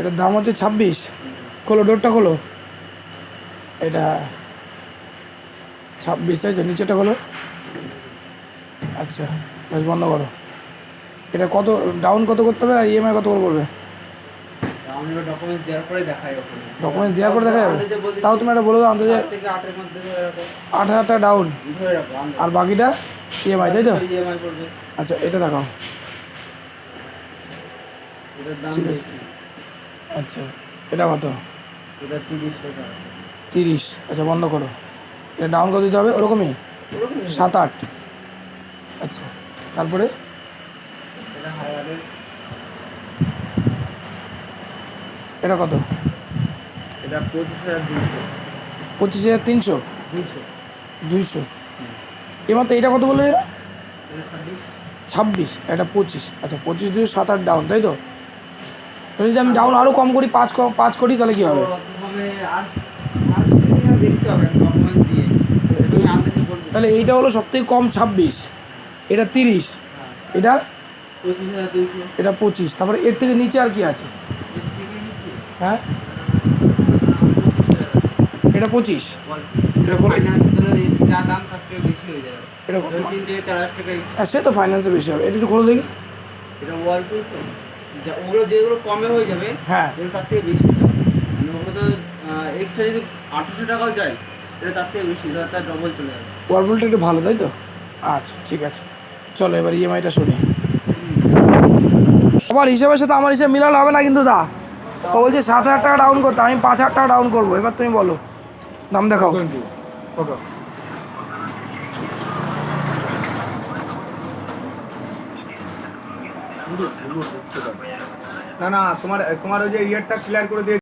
এটার দাম হচ্ছে ছাব্বিশ। খোলো ডোরটা খোলো। এটা ছাব্বিশ তাই তো নিচেটা খোলো। আচ্ছা বেশ বন্ধ করো। এটা কত ডাউন কত করতে হবে আর ইএমআই কত করে পড়বে? ডকুমেন্টস দেওয়ার পরে দেখা যাবে তাও তুমি একটা বলে দাও আন্দাজে আট হাজার টাকা ডাউন আর বাকিটা ইএমআই তাই তো? আচ্ছা এটা দেখাও। ঠিক আছে। আচ্ছা এটা কত? এটা তিরিশ টাকা। তিরিশ। আচ্ছা বন্ধ করো। এটা ডাউন কত দিতে হবে ওরকমই? সাত আট। আচ্ছা তারপরে? এটা কত? এটা পঁচিশ হাজার দুশো পঁচিশ হাজার তিনশো? দুশো দুইশো। এবার তো এটা কত বলল এরা? এটা ছাব্বিশ। এটা পঁচিশ। আচ্ছা পঁচিশ দুই সাত আট ডাউন তাই তো? যদি আমি ডাউন আরও কম করি পাঁচ পাঁচ করি তাহলে কী হবে? তাহলে এইটা হলো সবথেকে কম ছাব্বিশ এটা তিরিশ এটা এটা পঁচিশ তারপরে এর থেকে নিচে আর কি আছে? এর হ্যাঁ? এটা পঁচিশ। সে তো ফাইন্যান্সে বেশি হবে। এটা একটু খোলো দেখি। ওগুলো যেগুলো কমে হয়ে যাবে হ্যাঁ। এগুলো তার থেকে বেশি মানে ওগুলো তো এক্সট্রা যদি আঠেরোশো টাকাও যায় এটা তার থেকে বেশি তার ডবল চলে যাবে। ওয়ারপুলটা একটু ভালো তাই তো? আচ্ছা ঠিক আছে। চলো এবার ইএমআইটা শুনি। আমার হিসাবের সাথে আমার হিসাব মিলালে হবে না কিন্তু দা। ও বলছে সাত হাজার টাকা ডাউন করতে আমি পাঁচ হাজার টাকা ডাউন করব। এবার তুমি বলো। নাম দেখাও। না না তোমার তোমার ওই যে ইয়ারটা ক্লিয়ার করে দিয়ে